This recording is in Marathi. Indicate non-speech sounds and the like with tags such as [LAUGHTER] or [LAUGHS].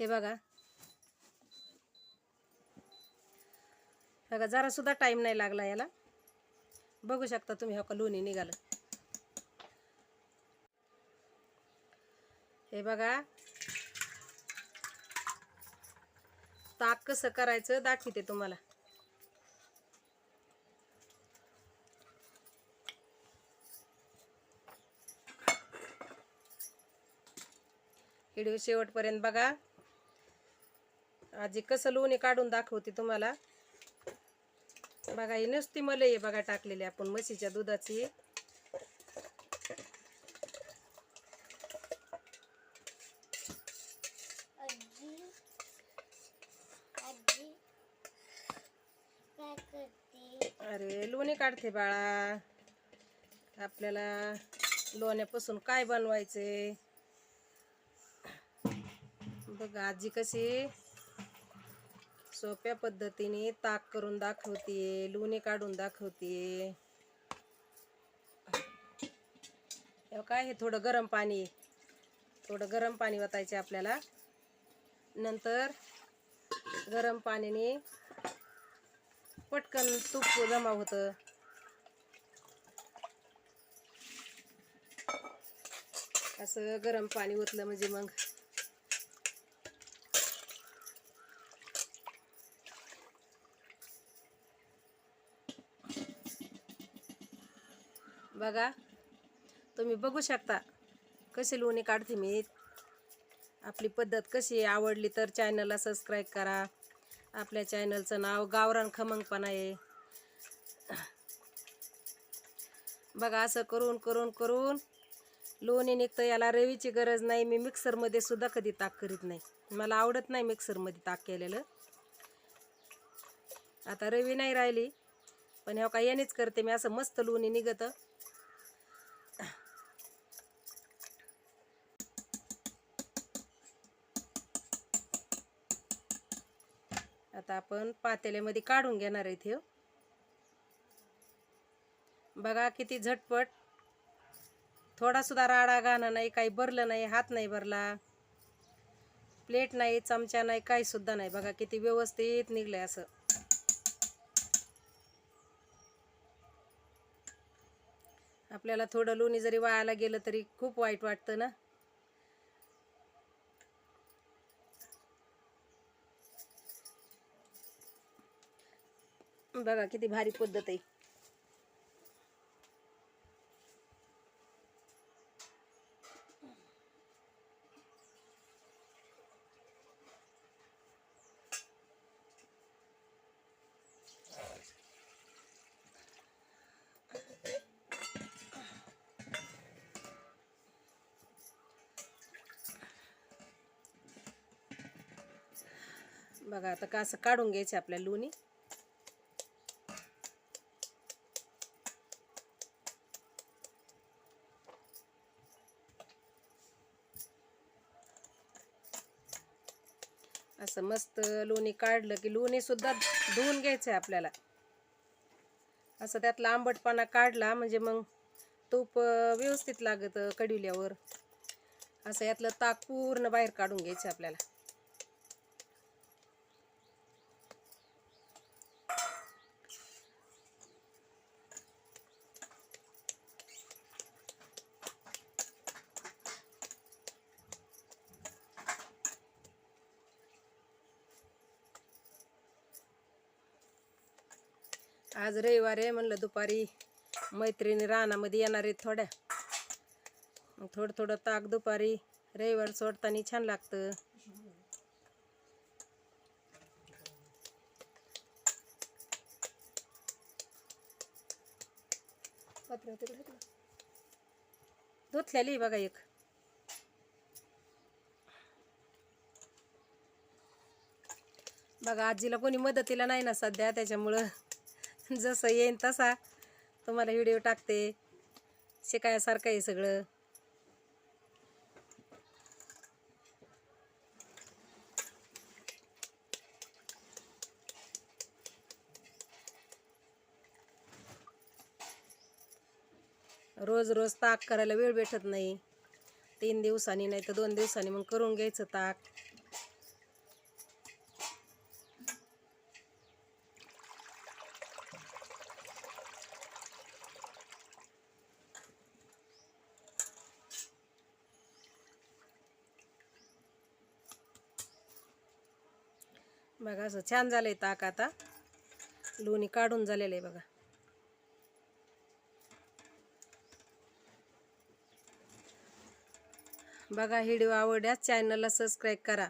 हे बघा. बघा जरा सुद्धा टाईम नाही लागला याला. बघू शकता तुम्ही हो का लोणी निघालं. हे बघा. ताक कसं करायचं दाखवते तुम्हाला. व्हिडिओ शेवटपर्यंत बघा. आजी कसं लोणी काढून दाखवते तुम्हाला. बघा ही नुसती मलई आहे बघा टाकलेली आपण म्हशीच्या दुधाची. अरे लोणी काढते बाळा. आपल्याला लोण्यापासून काय बनवायचे बघा आजी कशी सोप्या पद्धतीने ताक करून दाखवते लोणी काढून दाखवते काय हे थोडं गरम पाणी थोडं गरम पाणी वतायचे आपल्याला. नंतर गरम पाण्याने पटकन तूप जमा होतं. असं गरम पाणी ओतलं म्हणजे मग बघा तुम्ही बघू शकता कशी लोणी काढते मी. आपली पद्धत कशी आहे आवडली तर चॅनलला सबस्क्राईब करा. आपल्या चॅनलचं नाव गावरान खमंगपणा आहे. बघा असं करून करून करून लोणी निघतं याला रवीची गरज नाही. मी मिक्सरमध्ये सुद्धा कधी ताक करीत नाही. मला आवडत नाही मिक्सरमध्ये ताक केलेलं. आता रवी नाही राहिली पण ह्या हो का यानेच करते मी. असं मस्त लोणी निघतं. आता आपण पातेल्यामध्ये काढून घेणार आहे हे. बघा किती झटपट. थोडासुद्धा राडा गाणं नाही काही भरलं नाही हात नाही भरला. प्लेट नाही चमचा नाही काहीसुद्धा नाही. बघा किती व्यवस्थित निघलं असं. आपल्याला थोडं लोणी जरी वाळायला गेलं तरी खूप वाईट वाटतं ना. बघा किती भारी पद्धत आहे. बघा आता का असं काढून घ्यायचं आपल्या लोणी. असं मस्त लोणी काढलं की लोणीसुद्धा धुवून घ्यायचं आहे आपल्याला. असं त्यातला आंबटपाना काढला म्हणजे मग तूप व्यवस्थित लागतं कडविल्यावर असं यातलं ताक पूर्ण बाहेर काढून घ्यायचं आपल्याला. आज रविवार आहे म्हणलं दुपारी मैत्रिणी रानामध्ये येणार आहेत थोड्या. मग थोडं थोडं ताक दुपारी रविवार सोडताना छान लागतं. धुतलेली बघा एक. बघा आजीला कोणी मदतीला नाही ना सध्या त्याच्यामुळं [LAUGHS] जसं येईन तसा. तुम्हाला व्हिडिओ टाकते. शिकायसारखं आहे सगळं. रोज रोज ताक करायला वेळ भेटत नाही. तीन दिवसांनी नाही तर दोन दिवसांनी मग करून घ्यायचं ताक. बघा असं छान झालं आहे ताक आता. लोणी काढून झालेलं आहे बघा बघा व्हिडिओ आवडल्यास चॅनलला सबस्क्राईब करा.